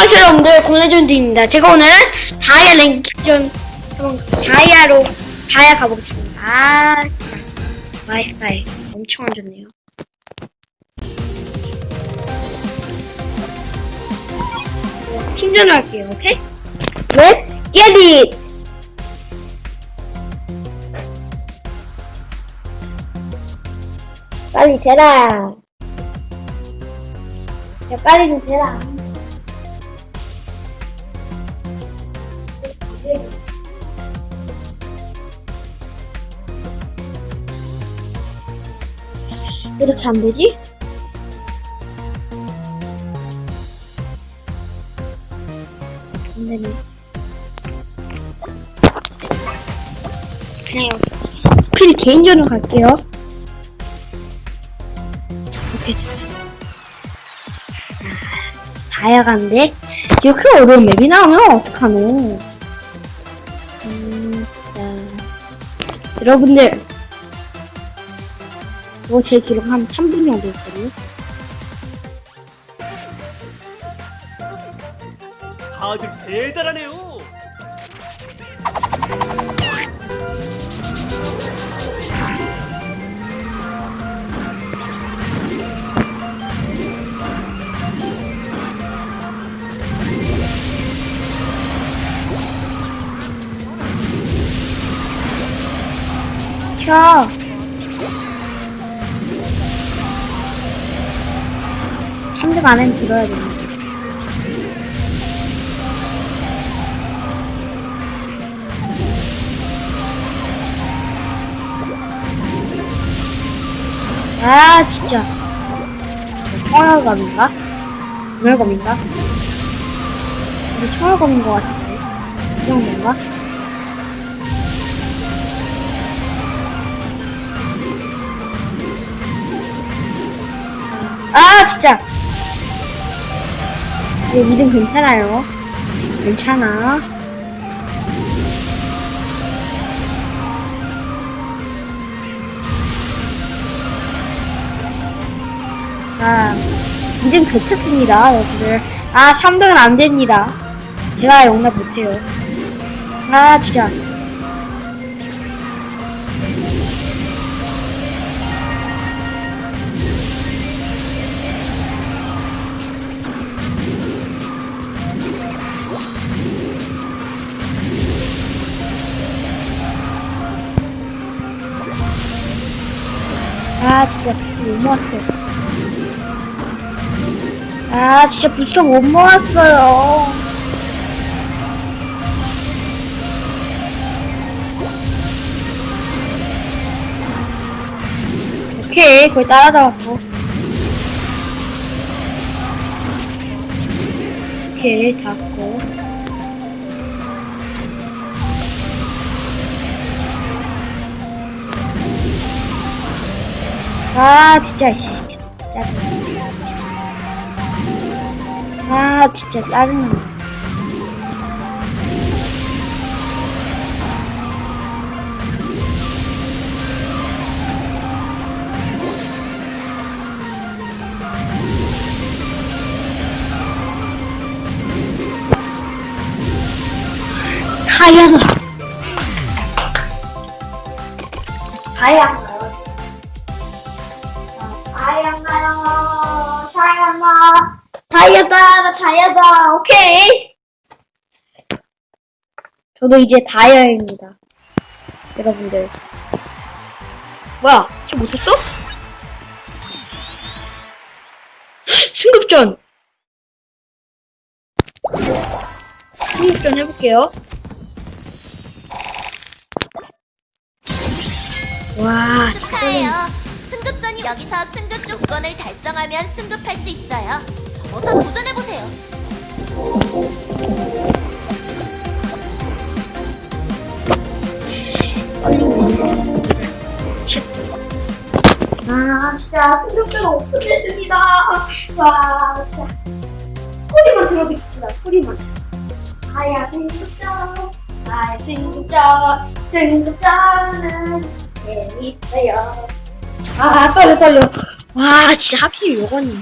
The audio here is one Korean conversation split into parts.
안녕하세요 여러분들 공레전드입니다. 제가 오늘 다이아 랭킹전 다이아로 다이아 가보겠습니다. 아 와이파이 엄청 안 좋네요. 팀전 할게요 오케이? Let's get it! 빨리 대라. 야 빨리 좀 대라 이렇게 안 되지? 안 되네. 그냥 스피드 개인전으로 갈게요. 이렇게 아, 다야간데 이렇게 어려운 맵이 나오면 어떡하노? 음, 진짜 여러분들 이거 제 기록 한 3분 정도 있거든요. 다들 대단하네요. 켜. 삼등 안에는 들어야 되는데. 아, 진짜. 저 청월검인가? 분열검인가? 이거 청월검인 것 같은데. 이 정도인가? 아 진짜 이거 믿음 괜찮아요. 괜찮아. 아 믿음 괜찮습니다 여러분들. 아 3등은 안 됩니다. 제가 용납 못해요. 아 진짜 아 진짜 부스터 못 모았어요. 아 진짜 부스터 못 모았어요. 오케이 거의 따라잡았고. 오케이 잡고 아 진짜 짜증나 아 다이아다 나 다이아다. 오케이. 저도 이제 다이아입니다. 여러분들. 뭐야? 저 못했어? 승급전. 승급전 해볼게요. 와 축하해요. 승급전이 여기서 승급 조건을 달성하면 승급할 수 있어요. 어서 도전해 보세요. 아, 진짜 승급자가 없어졌습니다. 와, 진짜 소리만 들어도 기쁘다. 소리만. 아야 승급자, 아야 승급자는 재밌어요. 아, 떨려 떨려. 와, 진짜 하필 요거니.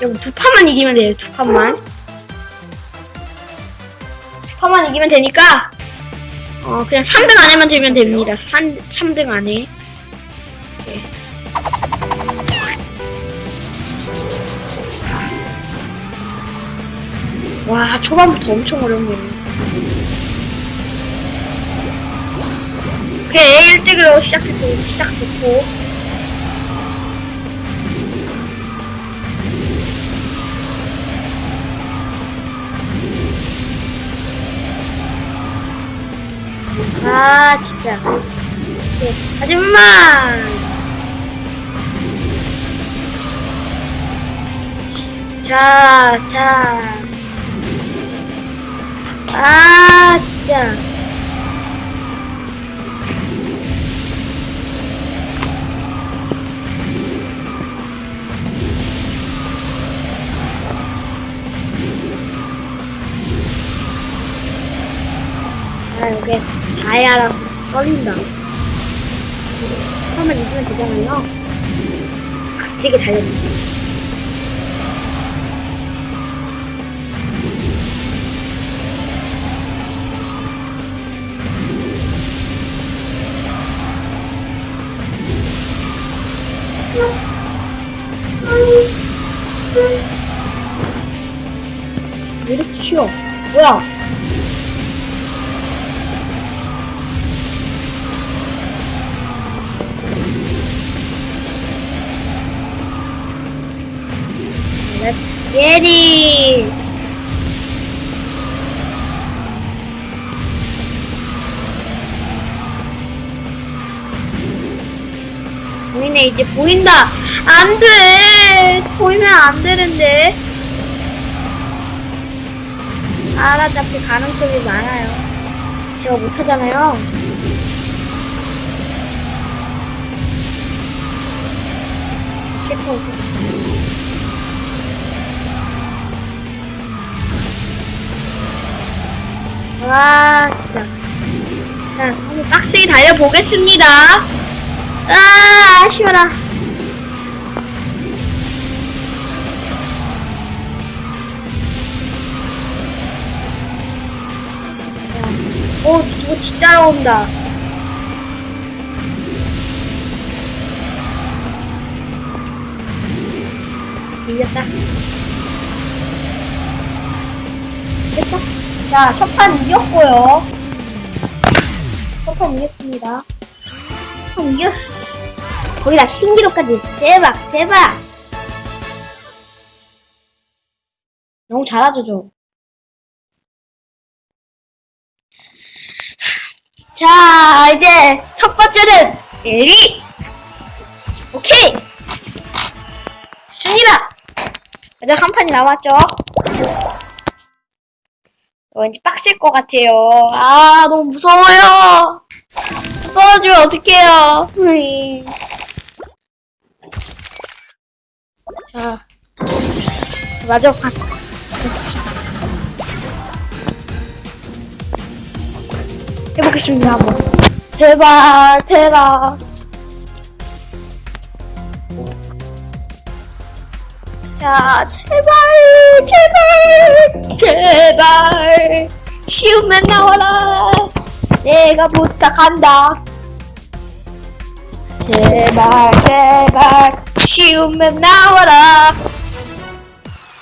여러분 두 판만 이기면 돼요. 두 판만. 두 판만 이기면 되니까 어 그냥 3등 안에만 들면 됩니다. 3, 3등 안에. 네. 와 초반부터 엄청 어렵네요. 오케이 1등으로 시작했고 시작됐고 아 진짜 네, 하지만 자, 자. 아, 진짜. 아, 이게 다이아라고 떨린다. 처음에 누르면 되잖아요. 달려줍니다. 왜 이렇게 쉬워? 뭐야? It! 보이네, 이제 보인다! 안 돼! 보이면 안 되는데. 알아잡힐 가능성이 많아요. 제가 못하잖아요. 체크 와, 진짜. 자, 한번 빡세게 달려보겠습니다. 아, 아쉬워라. 오, 누구 뒤따라온다. 이겼다. 됐어? 자, 첫판 이겼고요. 첫판 이겼습니다. 첫판 이겼어. 거기다 신기록까지. 대박, 대박! 너무 잘하죠, 저. 자, 이제 첫 번째는 에리! 오케이! 승이다! 아직 한 판이 남았죠? 왠지 빡셀 것 같아요. 아, 너무 무서워요. 떨어지면 어떡해요. 으이. 자, 마지막 판. 해보겠습니다, 한번. 제발, 테라. 자, 제발, 제발, 제발. 쉬우면 나와라. 내가 부탁한다. 제발, 제발, 쉬우면 나와라.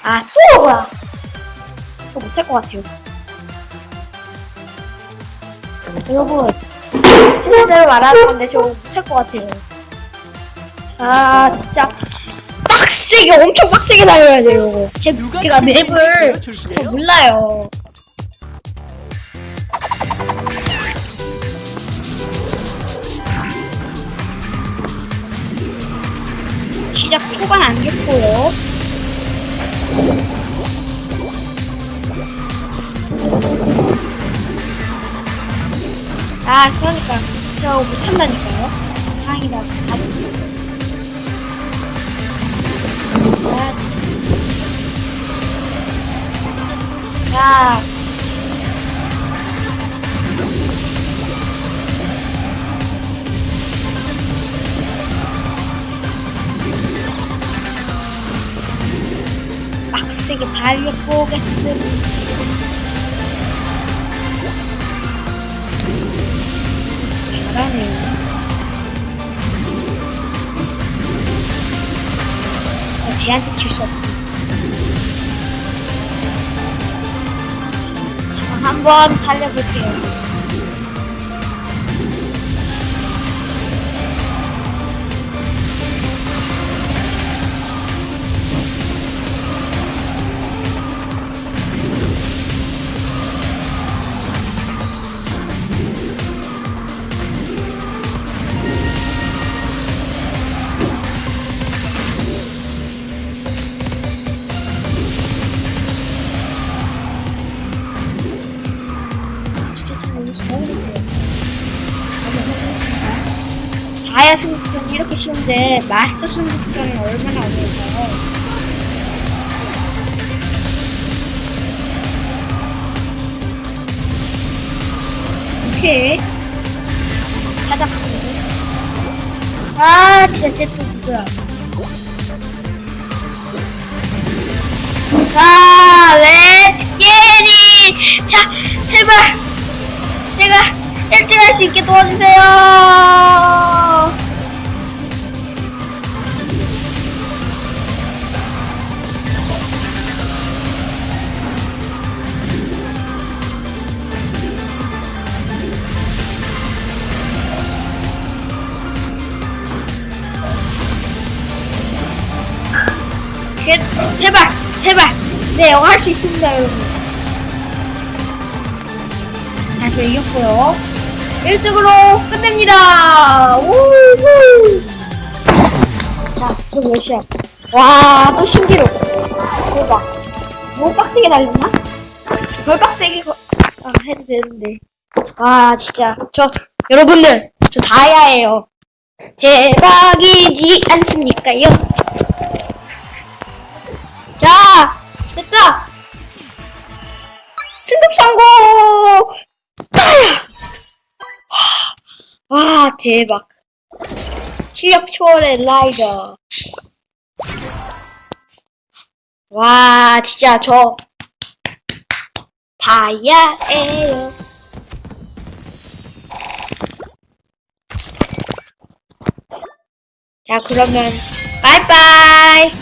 아, 또 뭐야? 또 못할 것 같아요. 여러분, 실제로 말하는 건데 저 못할 것 같아요. 자, 진짜 빡세게, 엄청 빡세게 달려야 돼요. 이거. 제, 누가 제가 친구를 맵을? 잘 몰라요. 시작 초반 안겼고요. 아, 그러니까 저 못한다니까요. 다행이다. 아. 야. 이렇게 달려보겠습니다. 잘하네요. 쟤한테 칠수 없어. 자, 한번 달려볼게요. 다이아 승부는 이렇게 쉬운데 마스터 승부는 얼마나 어려울까요? 오케이 찾아갑니다. 아 진짜 쟤또 누구야? 자, 렛츠 겟잇! 자, 제발! 제가 1등 할 수 있게 도와주세요! 제, 제발! 제발! 네, 이거 할수 있습니다, 여러분. 다시 이겼고요. 1등으로 끝냅니다. 우후. 자, 그럼 몇 시야? 와, 또 신기록. 대박. 너무 빡세게 달렸나? 덜 빡세게 거, 아, 해도 되는데. 와, 진짜. 저, 여러분들, 저 다이아예요. 대박이지 않습니까요? 자, 됐다! 승급 성공! 와, 대박. 실력 초월의 라이더. 와, 진짜 저 다이아예요. 자, 그러면 빠이빠이.